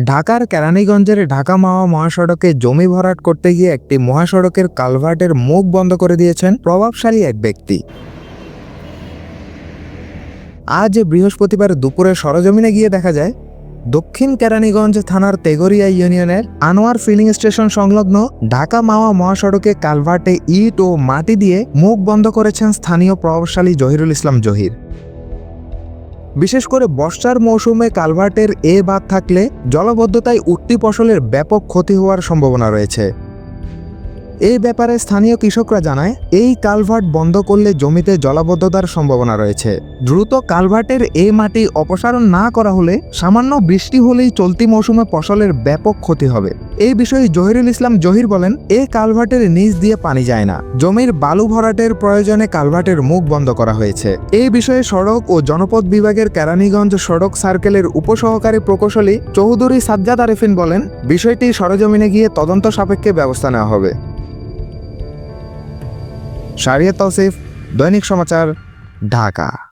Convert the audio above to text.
ঢাকার কেরানীগঞ্জের ঢাকা মাওয়া মহাসড়কে জমি ভরাট করতে গিয়ে একটি মহাসড়কের কালভার্টের মুখ বন্ধ করে দিয়েছেন প্রভাবশালী এক ব্যক্তি। আজ বৃহস্পতিবার দুপুরে সরজমিনে গিয়ে দেখা যায়, দক্ষিণ কেরানীগঞ্জ থানার তেগরিয়া ইউনিয়নের আনোয়ার ফিলিং স্টেশন সংলগ্ন ঢাকা মাওয়া মহাসড়কে কালভার্টে ইট ও মাটি দিয়ে মুখ বন্ধ করেছেন স্থানীয় প্রভাবশালী জহিরুল ইসলাম জহির। বিশেষ করে বর্ষার মৌসুমে কালভার্টের এ বাদ থাকলে জলবদ্ধতায় উঠতি ফসলের ব্যাপক ক্ষতি হওয়ার সম্ভাবনা রয়েছে। এই ব্যাপারে স্থানীয় কৃষকরা জানায়, এই কালভার্ট বন্ধ করলে জমিতে জলাবদ্ধতার সম্ভাবনা রয়েছে। দ্রুত কালভার্টের এই মাটি অপসারণ না করা হলে সামান্য বৃষ্টি হলেই চলতি মৌসুমে ফসলের ব্যাপক ক্ষতি হবে। এই বিষয়ে জহিরুল ইসলাম জহির বলেন এই কালভার্টের নিচ দিয়ে পানি যায় না। জমির বালু ভরাটের প্রয়োজনে কালভার্টের মুখ বন্ধ করা হয়েছে। এই বিষয়ে সড়ক ও জনপদ বিভাগের কেরানীগঞ্জ সড়ক সার্কেলের উপসহকারী প্রকৌশলী চৌধুরী সাজ্জাদ আরিফিন বলেন, বিষয়টি সরজমিনে গিয়ে তদন্ত সাপেক্ষে ব্যবস্থা নেওয়া হবে। শারিয়া তৌসিফ দৈনিক সমাচার ঢাকা।